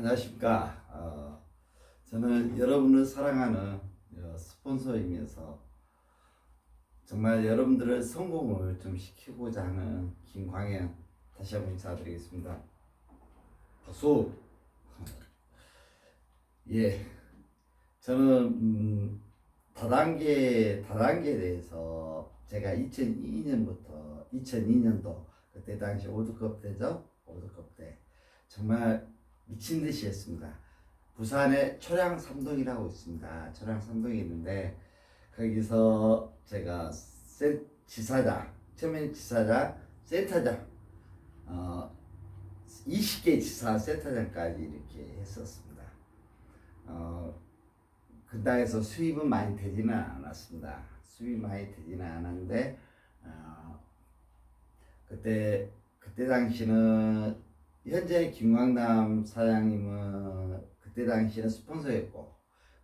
안녕하십니까. 어, 저는 여러분을 사랑하는 어, 스폰서이면서 정말 여러분들의 성공을 좀 시키고자 하는 김광현 다시 한번 인사드리겠습니다. 박수. 예, 저는 음, 다단계 다단계에 대해서 제가 2002년부터 2002년도 그때 당시 월드컵 때죠 월드컵 때 정말 미친 듯이 했습니다. 부산에 초량 삼동이라고 있습니다. 초량 삼동이 있는데 거기서 제가 센 지사장, 처음에 지사장, 센터장, 어, 20개 지사 센터장까지 이렇게 했었습니다. 어, 그 당에서 수입은 많이 되지는 않았습니다. 수입 많이 되지는 않았는데 어, 그때 그때 당시는 현재 김광남 사장님은 그때 당시에는 스폰서였고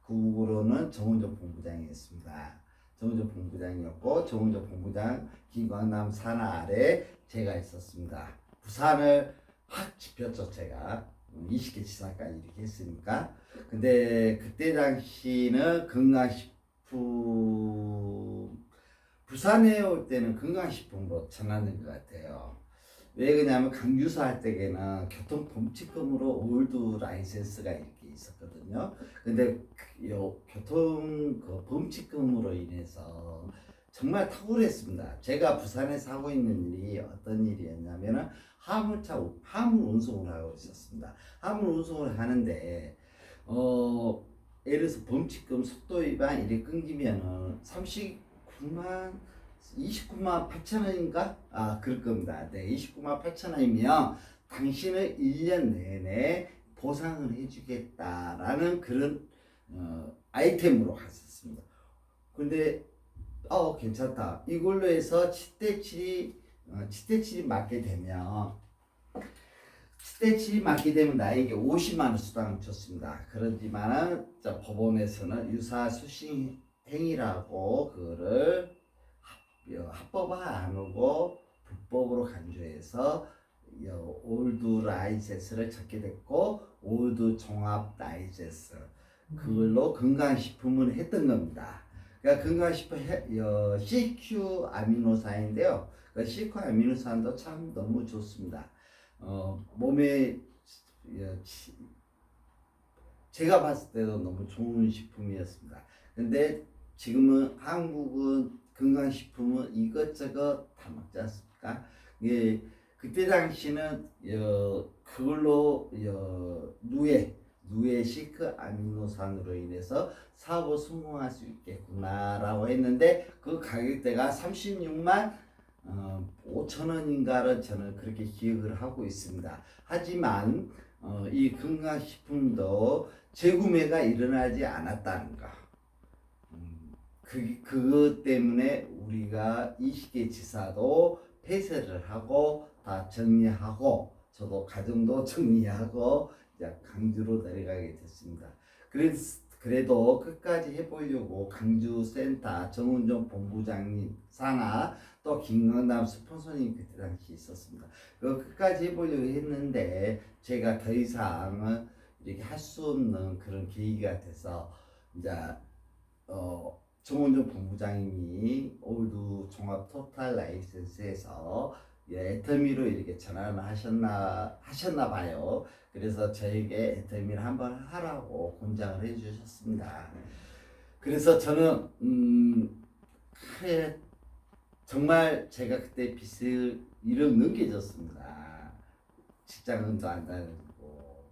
그 후로는 정은조 본부장이었습니다. 정은조 본부장이었고 정은조 본부장 김광남 산하 아래 제가 있었습니다. 부산을 확 짚었죠 제가 20개 지사까지 이렇게 했으니까 근데 그때 당시는 건강식품 부산에 올 때는 건강식품으로 전환된 것 같아요. 왜 그러냐면 강유사 할 때에는 교통범칙금으로 올드 라이센스가 이렇게 있었거든요. 근데 그요 교통 그 범칙금으로 인해서 정말 탁월했습니다. 제가 부산에서 하고 있는 일이 어떤 일이었냐면은 화물차 화물 운송을 하고 있었습니다. 화물 운송을 하는데 어 예를 들어서 범칙금 속도 위반 이렇게 끊기면은 39만 29만 8천 원인가? 아, 그럴 겁니다. 네, 29만 8천 원이면 당신을 1년 내내 보상을 해주겠다라는 그런 어, 아이템으로 갔었습니다. 근데 어 괜찮다. 이걸로 해서 7대7이 어, 7대7이 맞게 되면 7대7이 맞게 되면 나에게 50만 원 수당을 줬습니다. 그렇지만은 저 법원에서는 유사 수신 행위라고 그거를 합- 합법화 안 하고 불법으로 간주해서 여- 올드 라이센스를 적게 됐고 올드 종합 라이센스 그걸로 건강식품을 했던 겁니다. 그러니까 건강식품 해- CQ 아미노산인데요. 그 CQ 아미노산도 참 너무 좋습니다. 어, 몸에 치- 제가 봤을 때도 너무 좋은 식품이었습니다. 근데 지금은 한국은 건강식품은 이것저것 다 먹지 않습니까? 예, 그때 당시는 여, 그걸로 여, 누에 누에 시크 아미노산으로 인해서 사업을 성공할 수 있겠구나라고 했는데 그 가격대가 36만 어, 5천 원인가를 저는 그렇게 기억을 하고 있습니다. 하지만 어, 이 건강식품도 재구매가 일어나지 않았다는 거. 음, 그, 그것 때문에 우리가 20개 지사도 폐쇄를 하고 다 정리하고 저도 가정도 정리하고 이제 강주로 내려가게 됐습니다. 그래서 그래도 끝까지 해보려고 강주센터 정은정 본부장님 산하 또 김강남 스폰서님 그때 당시 있었습니다. 그 끝까지 해보려고 했는데 제가 더 이상은 이렇게 할 수 없는 그런 계기가 돼서 이제 어 정원종 본부장님이 올드 종합 토탈 라이센스에서 예, 애터미로 이렇게 전환을 하셨나 하셨나 봐요. 그래서 저에게 애터미를 한번 하라고 권장을 해주셨습니다. 그래서 저는 음 정말 제가 그때 빚을 이름 넘겨줬습니다. 직장은도 안 다니고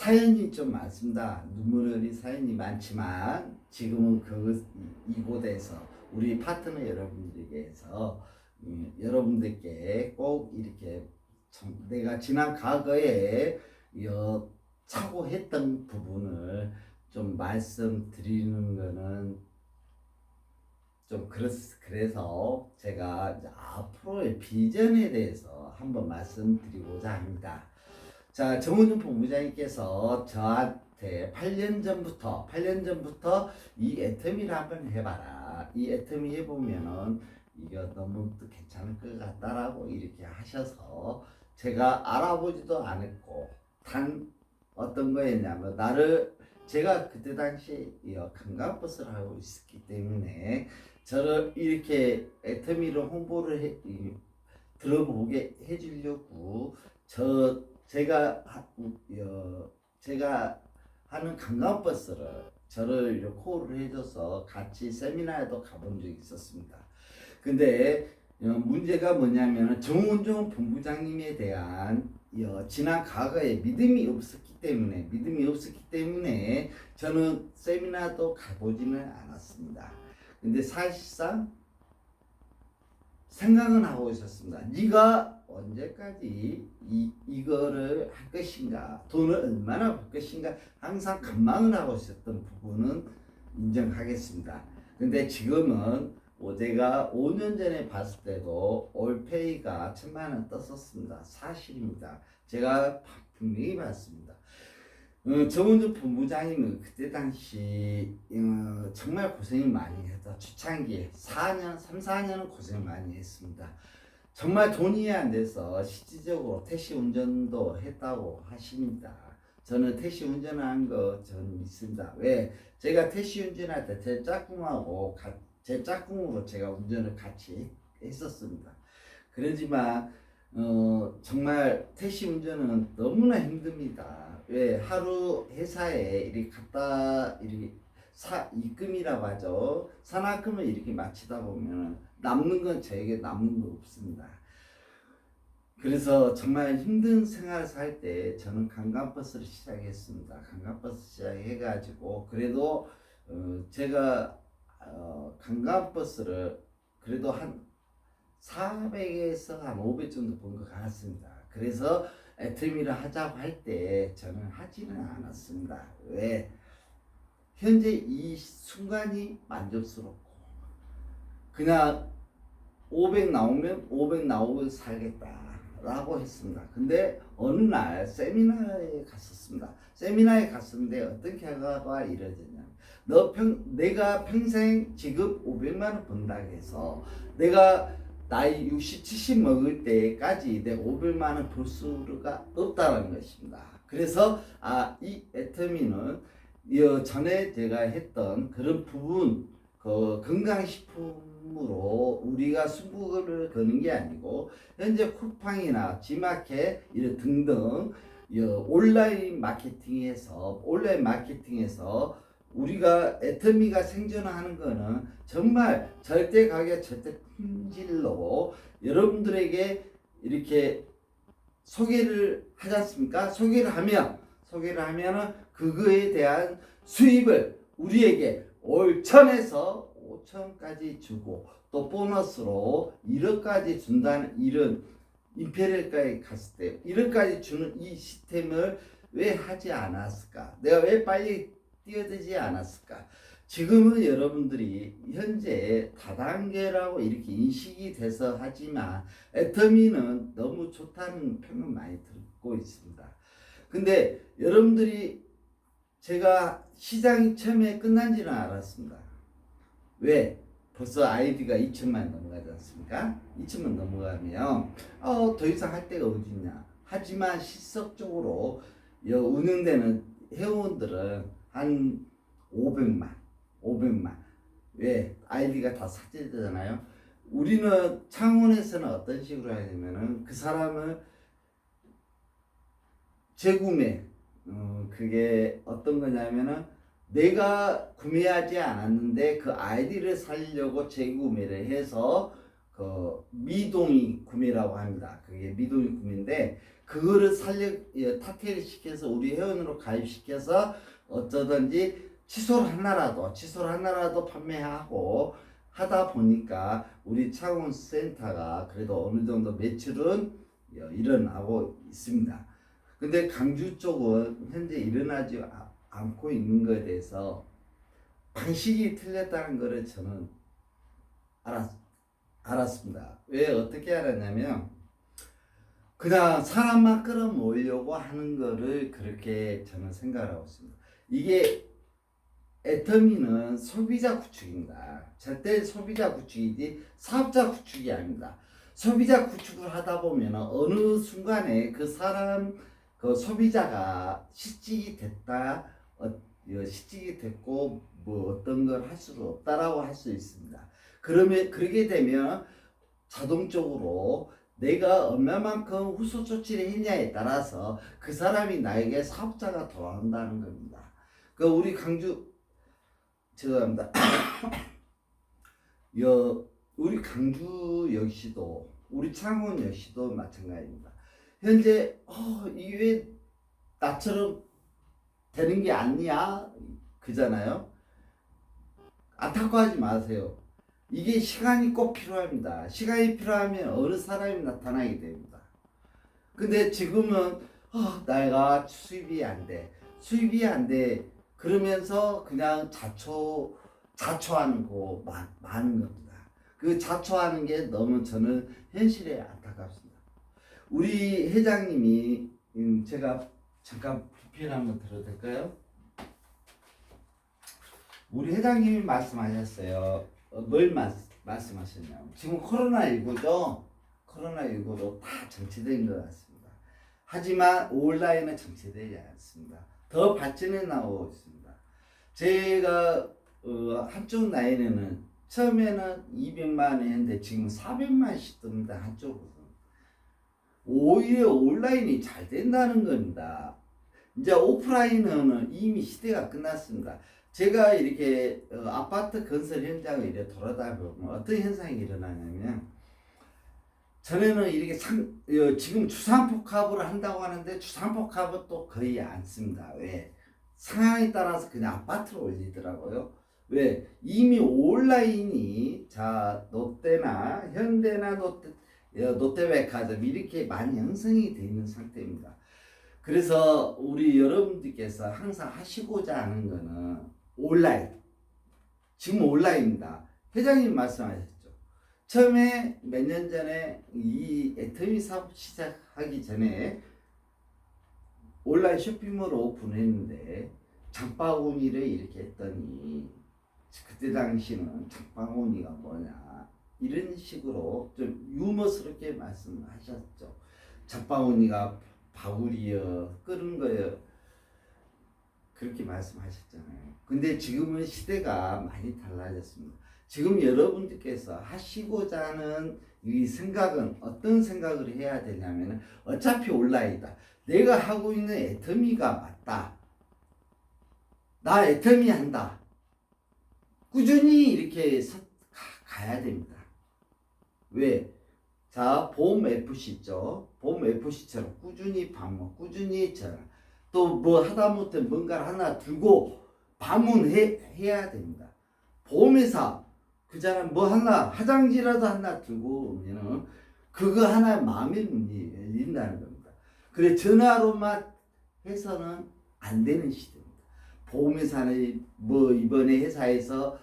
사연이 좀 많습니다. 눈물 흘린 사연이 많지만 지금은 그 이곳에서 우리 파트너 여러분들에게서 음, 여러분들께 꼭 이렇게 참 내가 지난 과거에 여, 착오했던 부분을 좀 말씀드리는 거는 좀 그렇, 그래서 제가 앞으로의 비전에 대해서 한번 말씀드리고자 합니다. 자, 정은준 본부장님께서 저한테 8년 전부터, 8년 전부터 이 애터미를 한번 해봐라. 이 애터미 해보면은 이거 너무 또 괜찮을 것 같다라고 이렇게 하셔서 제가 알아보지도 않았고 단 어떤 거였냐면 나를 제가 그때 당시 이 관광버스를 하고 있었기 때문에 저를 이렇게 애터미를 홍보를 해, 이, 들어보게 해주려고 저 제가 하, 어, 제가 하는 관광버스를 저를 콜을 해줘서 같이 세미나에도 가본 적이 있었습니다. 근데 어, 문제가 뭐냐면 정운종 본부장님에 대한 어, 지난 과거에 믿음이 없었기 때문에 믿음이 없었기 때문에 저는 세미나도 가보지는 않았습니다. 근데 사실상 생각은 하고 있었습니다. 네가 언제까지 이 이거를 할 것인가, 돈을 얼마나 벌 것인가 항상 관망을 하고 있었던 부분은 인정하겠습니다. 근데 지금은 뭐 제가 5년 전에 봤을 때도 올페이가 천만 원 떴었습니다. 사실입니다. 제가 분명히 봤습니다. 어, 정은주 본부장님은 그때 당시 어, 정말 고생이 많이 했다. 초창기에 4년, 3, 4년은 고생 많이 했습니다. 정말 돈이 안 돼서 실질적으로 택시 운전도 했다고 하십니다. 저는 택시 운전한 거 저는 믿습니다. 왜? 제가 택시 운전할 때 제 짝꿍하고 가- 제 짝꿍으로 제가 운전을 같이 했었습니다. 그러지만 어, 정말 택시 운전은 너무나 힘듭니다. 왜 하루 회사에 이렇게 갔다 이렇게 사 입금이라고 하죠. 산학금을 이렇게 마치다 보면 남는 건 저에게 남는 거 없습니다. 그래서 정말 힘든 생활을 살 때 저는 관광버스를 시작했습니다. 관광버스 시작해가지고 그래도 어, 제가 어, 관광버스를 그래도 한 400에서 한 500 정도 본 것 같습니다. 그래서 애터미를 하자고 할 때 저는 하지는 않았습니다. 왜? 현재 이 순간이 만족스럽고 그냥 500 나오면 500 나오고 살겠다라고 했습니다. 근데 어느 날 세미나에 갔었습니다. 세미나에 갔었는데 어떤 결과가 이루어졌냐? 너 평, 내가 평생 지급 500만 원 번다 해서 내가 나이 60, 70 먹을 때까지 내 500만 원 벌 수가 없다는 것입니다. 그래서 아, 이 애터미는 이 전에 제가 했던 그런 부분 그 건강식품으로 우리가 승부를 거는 게 아니고 현재 쿠팡이나 지마켓 이런 등등 이 온라인 마케팅에서 온라인 마케팅에서 우리가 애터미가 생존하는 거는 정말 절대 가격 절대 품질로 여러분들에게 이렇게 소개를 하지 않습니까? 소개를 하면 소개를 하면은 그거에 대한 수입을 우리에게 올 천에서 5천까지 주고 또 보너스로 1억까지 준다는 이런 임페리얼까지 갔을 때 1억까지 주는 이 시스템을 왜 하지 않았을까? 내가 왜 빨리 뛰어들지 않았을까? 지금은 여러분들이 현재 다단계라고 이렇게 인식이 돼서 하지만 애터미는 너무 좋다는 평은 많이 듣고 있습니다. 근데 여러분들이 제가 시장이 처음에 끝난지는 알았습니다. 왜? 벌써 아이디가 2천만 넘어가지 않습니까? 2천만 넘어가면 어, 더 이상 할 데가 어딨냐. 하지만 실질적으로 여 운영되는 회원들은 한 500만, 500만. 왜? 아이디가 다 삭제되잖아요. 우리는 창원에서는 어떤 식으로 하냐면은 그 사람을 재구매, 어, 그게 어떤 거냐면은 내가 구매하지 않았는데 그 아이디를 살려고 재구매를 해서 그 미동이 구매라고 합니다. 그게 미동이 구매인데 그거를 살려 예, 타켓을 시켜서 우리 회원으로 가입시켜서 어쩌든지 취소를 하나라도 취소를 하나라도 판매하고 하다 보니까 우리 창원 센터가 그래도 어느 정도 매출은 어, 일어나고 있습니다. 근데 강주 쪽은 현재 일어나지 아- 않고 있는 것에 대해서 방식이 틀렸다는 것을 저는 알았, 알았습니다. 왜 어떻게 알았냐면 그냥 사람만 끌어모으려고 하는 거를 그렇게 저는 생각을 하고 있습니다. 이게 애터미는 소비자 구축입니다. 절대 소비자 구축이지 사업자 구축이 아닙니다. 소비자 구축을 하다 보면 어느 순간에 그 사람 그 소비자가 실직이 됐다 어, 어, 실직이 됐고 뭐 어떤 걸 할 수가 없다라고 할 수 있습니다. 그러면 그러게 되면 자동적으로 내가 얼마만큼 후속 조치를 했냐에 따라서 그 사람이 나에게 사업자가 돌아온다는 겁니다. 그 우리 강주 죄송합니다. 여 우리 강주 역시도 우리 창원 역시도 마찬가지입니다. 현재 어, 이게 왜 나처럼 되는 게 아니야 그잖아요. 안타까워하지 마세요. 이게 시간이 꼭 필요합니다. 시간이 필요하면 어느 사람이 나타나게 됩니다. 근데 지금은 어, 내가 수입이 안 돼. 수입이 안 돼. 그러면서 그냥 자초 자초하는 거 많, 많은 겁니다. 그 자초하는 게 너무 저는 현실에 안타깝습니다. 우리 회장님이 음, 제가 잠깐 불필 한번 들어도 될까요? 우리 회장님이 말씀하셨어요. 어, 뭘 말, 말씀하셨냐면 지금 코로나19죠. 코로나19로 다 정체된 것 같습니다. 하지만 온라인은 정체되지 않습니다. 더 발전해 나오고 있습니다. 제가 어, 한쪽 라인에는 처음에는 200만 했는데 지금 400만씩 뜹니다. 한쪽으로. 오히려 온라인이 잘 된다는 겁니다. 이제 오프라인은 이미 시대가 끝났습니다. 제가 이렇게 어, 아파트 건설 현장을 이렇게 돌아다니면 어떤 현상이 일어나냐면 전에는 이렇게 상, 어, 지금 주상복합으로 한다고 하는데 주상복합은 또 거의 안 씁니다. 왜? 상황에 따라서 그냥 아파트로 올리더라고요. 왜? 이미 온라인이 자 롯데나 현대나 롯데 어, 롯데백화점 이렇게 많이 형성이 되어 있는 상태입니다. 그래서 우리 여러분들께서 항상 하시고자 하는 거는 온라인. 지금 온라인입니다. 회장님 말씀하셨죠. 처음에 몇 년 전에 이 애터미 사업 시작하기 전에 온라인 쇼핑몰 오픈했는데 장바구니를 이렇게 했더니 그때 당시는 장바구니가 뭐냐 이런 식으로 좀 유머스럽게 말씀하셨죠. 장바구니가 바구리여 끓은 거여 그렇게 말씀하셨잖아요. 근데 지금은 시대가 많이 달라졌습니다. 지금 여러분들께서 하시고자 하는 이 생각은 어떤 생각을 해야 되냐면 어차피 온라인이다. 내가 하고 있는 애터미가 맞다. 나 애터미 한다. 꾸준히 이렇게 가야 됩니다. 왜? 자, 보험 FC 있죠. 보험 FC처럼 꾸준히 방문, 꾸준히. 또뭐 하다못해 뭔가를 하나 들고 방문해 해야 됩니다. 보험회사 그 사람 뭐 하나 화장지라도 하나 들고 오면은 그거 하나 마음에 열린다는 겁니다. 그래 전화로만 해서는 안 되는 시대입니다. 보험회사는 뭐 이번에 회사에서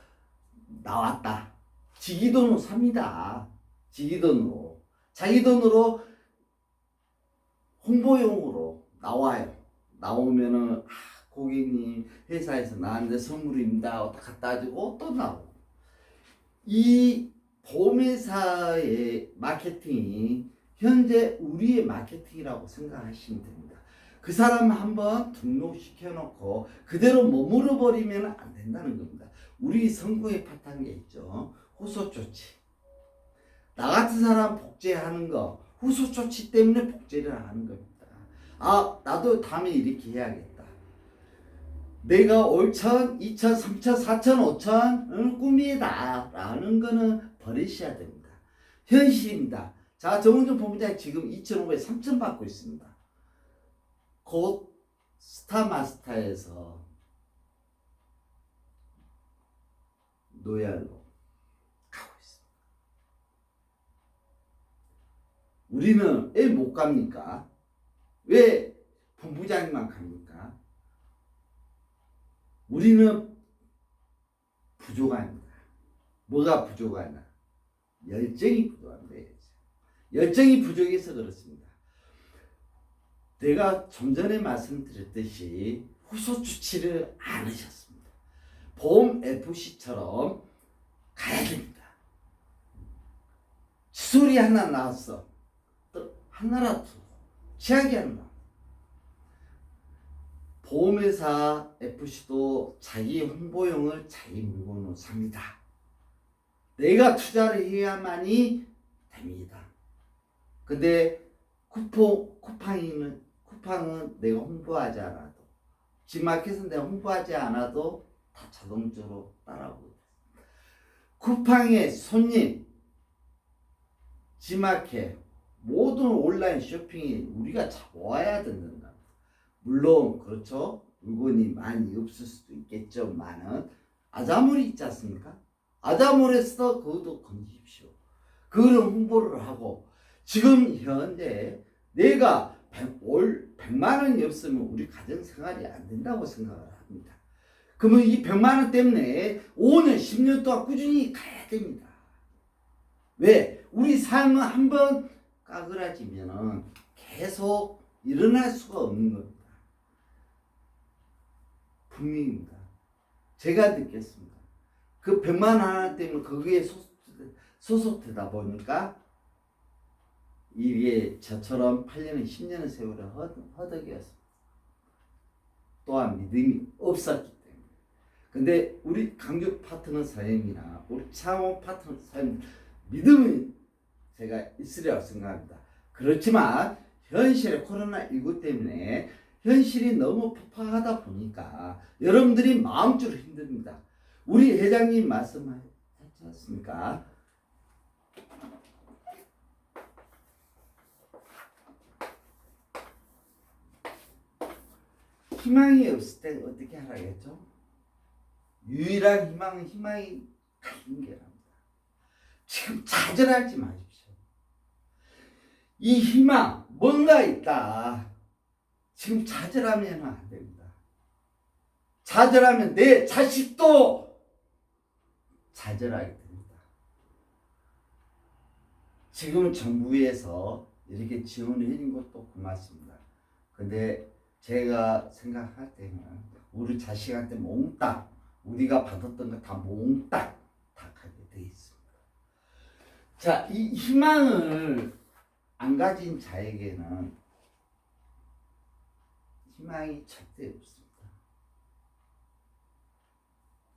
나왔다. 지기 돈으로 삽니다. 지기 돈으로. 자기 돈으로 홍보용으로 나와요. 나오면은 아, 고객님 회사에서 나한테 선물입니다. 갖다 주고 또 나오고. 이 보험회사의 마케팅이 현재 우리의 마케팅이라고 생각하시면 됩니다. 그 사람 한번 등록시켜 놓고 그대로 머무르 버리면 안 된다는 겁니다. 우리 선거에 파탄 게 있죠. 후속 조치. 나 같은 사람 복제하는 거 후속 조치 때문에 복제를 하는 겁니다. 아 나도 다음에 이렇게 해야겠다. 내가 5천, 2천, 3천, 4천, 5천 꿈이다 라는 거는 버리셔야 됩니다. 현실입니다. 자 정은준 본부장 지금 2,500, 3천 받고 있습니다. 곧 스타마스터에서 노얄로 가고 있습니다. 우리는 왜 못 갑니까? 왜 본부장님만 갑니까? 우리는 부족합니다. 뭐가 부족하나? 열정이 부족합니다. 열정이 부족해서 그렇습니다. 내가 좀 전에 말씀드렸듯이 후속 조치를 안 하셨습니다. 보험 FC처럼 가야 됩니다. 기술이 하나 나왔어. 또 하나라도 제약이 하나. 보험회사 FC도 자기 홍보용을 자기 물건으로 삽니다. 내가 투자를 해야만이 됩니다. 근데 쿠폰 쿠팡이는 쿠팡은 내가 홍보하지 않아도 지마켓은 내가 홍보하지 않아도 다 자동적으로 따라오고 쿠팡의 손님 지마켓 모든 온라인 쇼핑이 우리가 잡아야 된다. 물론 그렇죠. 물건이 많이 없을 수도 있겠지만은 아자몰이 있지 않습니까? 아자몰에서 그것도 건지십시오. 그런 홍보를 하고 지금 현재 내가 100, 올 100만 원이 없으면 우리 가정 생활이 안 된다고 생각을 합니다. 그러면 이 100만 원 때문에 5년, 10년 동안 꾸준히 가야 됩니다. 왜? 우리 삶은 한번 까그라지면은 계속 일어날 수가 없는 겁니다. 분명입니다. 제가 느꼈습니다. 그 100만 원 하나 때문에 거기에 소속, 소속되다 보니까 이게 저처럼 8년을 10년의 세월을 허- 허덕이었습니다. 또한 믿음이 없었기 때문에. 근데 우리 강주 파트너 사장님이나 우리 창원 파트너 사장님 믿음은 제가 있으리라고 생각합니다. 그렇지만 현실의 코로나19 때문에 현실이 너무 폭파하다 보니까 여러분들이 마음적으로 힘듭니다. 우리 회장님 말씀하셨지 않습니까? 희망이 없을 때 어떻게 하라겠죠? 유일한 희망은 희망이 가진 게랍니다. 지금 좌절하지 마십시오. 이 희망 뭔가 있다. 지금 좌절하면 안 됩니다. 좌절하면 내 자식도 좌절하게 됩니다. 지금 정부에서 이렇게 지원을 해준 것도 고맙습니다. 근데 제가 생각할 때는 우리 자식한테 몽땅 우리가 받았던 거 다 몽땅 다 가게 돼 있습니다. 자, 이 희망을 안 가진 자에게는 희망이 절대 없습니다.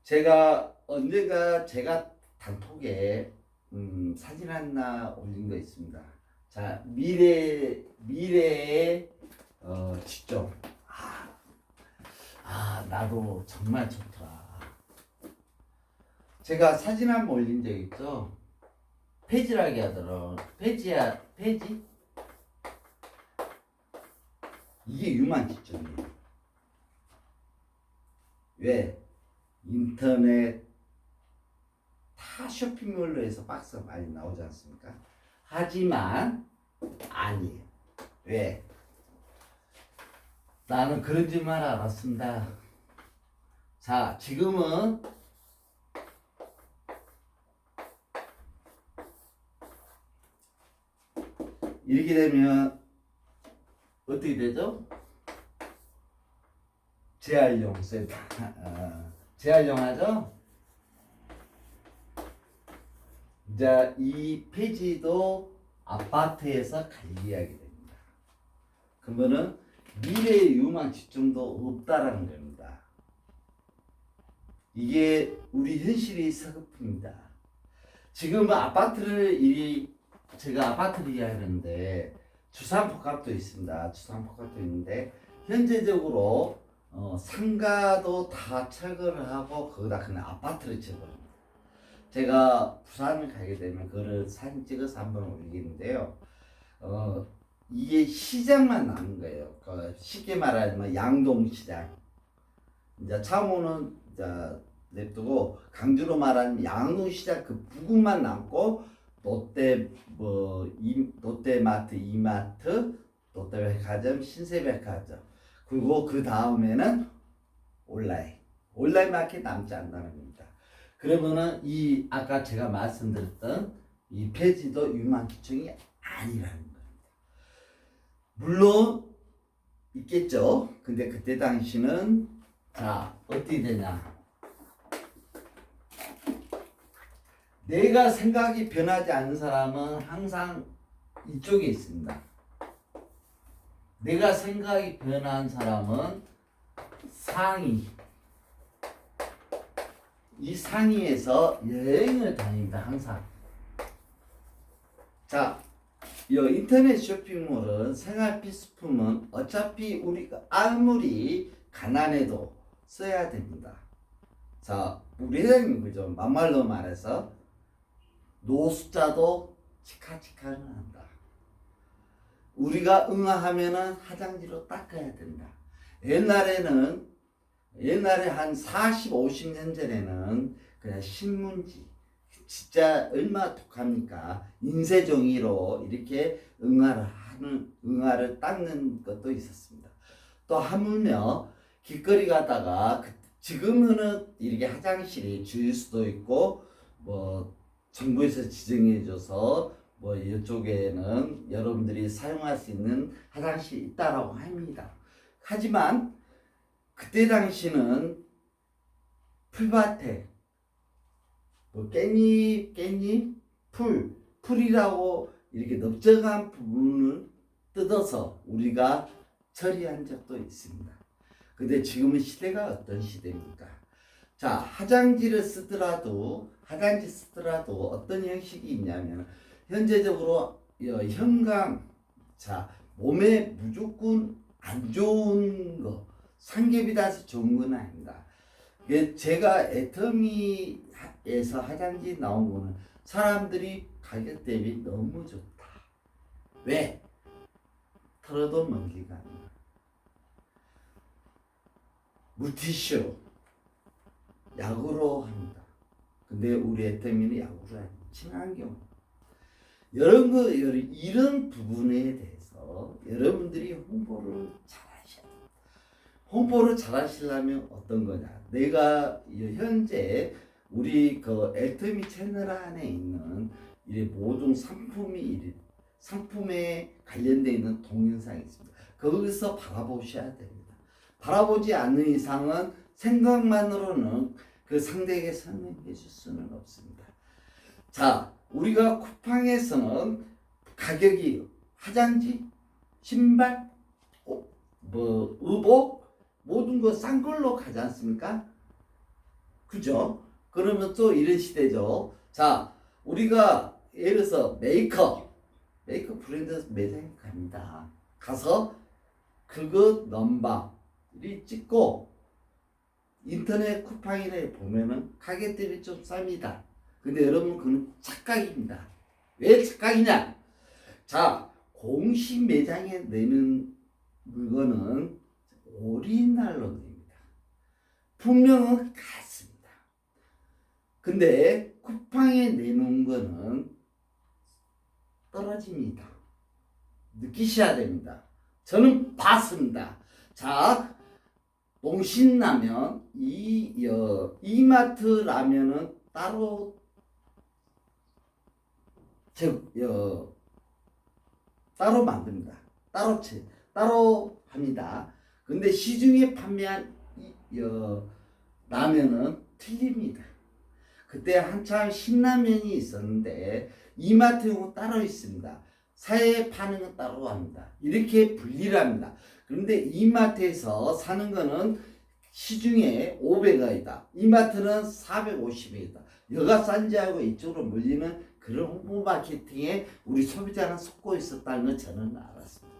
제가 언젠가 제가 단톡에 음, 사진 하나 올린 거 있습니다. 자, 미래 미래의 어, 직접. 아, 아, 나도 정말 좋더라. 제가 사진 한번 올린 적 있죠? 페이지라게 하더라. 페이지야, 페이지? 이게 유만 직전이에요. 왜? 인터넷 다 쇼핑몰로 해서 박스가 많이 나오지 않습니까? 하지만 아니에요. 왜? 나는 그런 줄만 알았습니다. 자, 지금은 이렇게 되면 어떻게 되죠? 재활용 센터. 어, 재활용 하죠? 이제 이 페이지도 아파트에서 관리하게 됩니다. 그러면은 미래의 유망 지점도 없다라는 겁니다. 이게 우리 현실이 서글픕니다. 지금 아파트를 이 제가 아파트를 이야기하는데 주상복합도 있습니다. 주상복합도 있는데 현재적으로 어, 상가도 다 철거를 하고 거기다 그냥 아파트를 지어버립니다. 제가 부산을 가게 되면 그거를 사진 찍어서 한번 올리겠는데요. 어, 이게 시장만 남은 거예요. 그 쉽게 말하자면 양동시장. 이제 창호는 냅두고 강주로 말하면 양동시장 그 부근만 남고 롯데 뭐 이, 롯데마트, 이마트, 롯데백화점, 신세백화점 그리고 그 다음에는 온라인 온라인 마켓 남지 않는다는 겁니다. 그러면은 이 아까 제가 말씀드렸던 이 폐지도 유망기층이 아니라는 겁니다. 물론 있겠죠. 근데 그때 당시는 자 어떻게 되냐 내가 생각이 변하지 않는 사람은 항상 이쪽에 있습니다. 내가 생각이 변한 사람은 상위. 이 상위에서 여행을 다닙니다. 항상. 자, 이 인터넷 쇼핑몰은 생활 필수품은 어차피 우리가 아무리 가난해도 써야 됩니다. 자, 우리 회장님 그죠? 막말로 말해서 노숙자도 치카치카는 한다. 우리가 응아하면은 화장지로 닦아야 된다. 옛날에는 옛날에 한 40, 50년 전에는 그냥 신문지 진짜 얼마나 독합니까? 인쇄종이로 이렇게 응아를 하는 응아를 닦는 것도 있었습니다. 또 하물며 길거리 가다가 그- 지금은 이렇게 화장실이 주일 수도 있고 뭐 정부에서 지정해줘서 뭐 이쪽에는 여러분들이 사용할 수 있는 화장실이 있다라고 합니다. 하지만 그때 당시는 풀밭에 뭐 깻잎, 깻잎, 풀, 풀이라고 이렇게 넓적한 부분을 뜯어서 우리가 처리한 적도 있습니다. 근데 지금은 시대가 어떤 시대입니까? 자, 화장지를 쓰더라도, 화장지 쓰더라도 어떤 형식이 있냐면, 현재적으로 여- 현강, 자, 몸에 무조건 안 좋은 거, 삼겹이라서 좋은 건 아닙니다. 이게 제가 애터미에서 화장지 나온 거는 사람들이 가격 대비 너무 좋다. 왜? 털어도 먼지가 안 나. 물티슈 약으로 합니다. 근데 우리 애터미는 약으로 아니 친환경. 이런 거 이런- 이런 부분에 대해서 여러분들이 홍보를 잘 하셔야 돼요. 홍보를 잘 하시려면 어떤 거냐? 내가 이 현재 우리 그 애터미 채널 안에 있는 이 모든 상품이 이 상품에 관련되어 있는 동영상이 있습니다. 거기서 바라보셔야 됩니다. 바라보지 않는 이상은 생각만으로는 그 상대에게 설명해 줄 수는 없습니다. 자, 우리가 쿠팡에서는 가격이 화장지, 신발, 어, 뭐 의복 모든 거 싼 걸로 가지 않습니까? 그죠? 그러면 또 이런 시대죠. 자, 우리가 예를 들어서 메이크업, 메이크업 브랜드 매장에 갑니다. 가서 그거 넘버를 찍고 인터넷 쿠팡이나 보면은 가격 대비 좀 쌉니다. 근데 여러분 그건 착각입니다. 왜 착각이냐? 자, 공식 매장에 내는 물건은 오리지널로 됩니다. 분명은 같습니다. 근데 쿠팡에 내놓은 거는 떨어집니다. 느끼셔야 됩니다. 저는 봤습니다. 자, 농신라면, 이, 어, 이마트 라면은 따로, 제, 어, 따로 만듭니다. 따로, 채, 따로 합니다. 근데 시중에 판매한 이, 어, 라면은 틀립니다. 그때 한참 신라면이 있었는데 이마트용은 따로 있습니다. 사에 파는 건 따로 합니다. 이렇게 분리를 합니다. 그런데 이마트에서 사는 거는 시중에 500원이다. 이마트는 450원이다. 여가 싼지 알고 이쪽으로 몰리는 그런 홍보 마케팅에 우리 소비자는 속고 있었다는 걸 저는 알았습니다.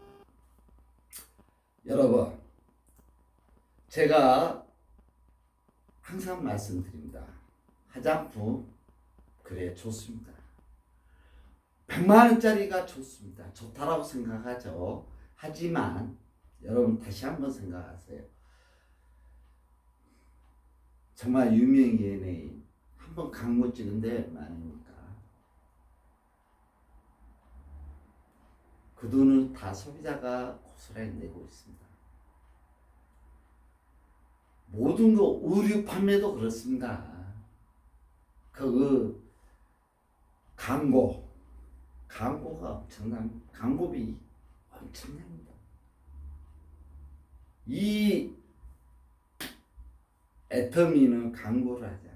여러분, 제가 항상 말씀드립니다. 화장품 그래 좋습니다. 100만 원짜리가 좋습니다. 좋다라고 생각하죠. 하지만 여러분 다시 한번 생각하세요. 정말 유명 연예인 한번 광고 찍은데 많으니까 그 돈을 다 소비자가 고스란히 내고 있습니다. 모든 거 의류 판매도 그렇습니다. 그 광고 광고가 엄청난 광고비 엄청납니다. 이 애터미는 광고를 하지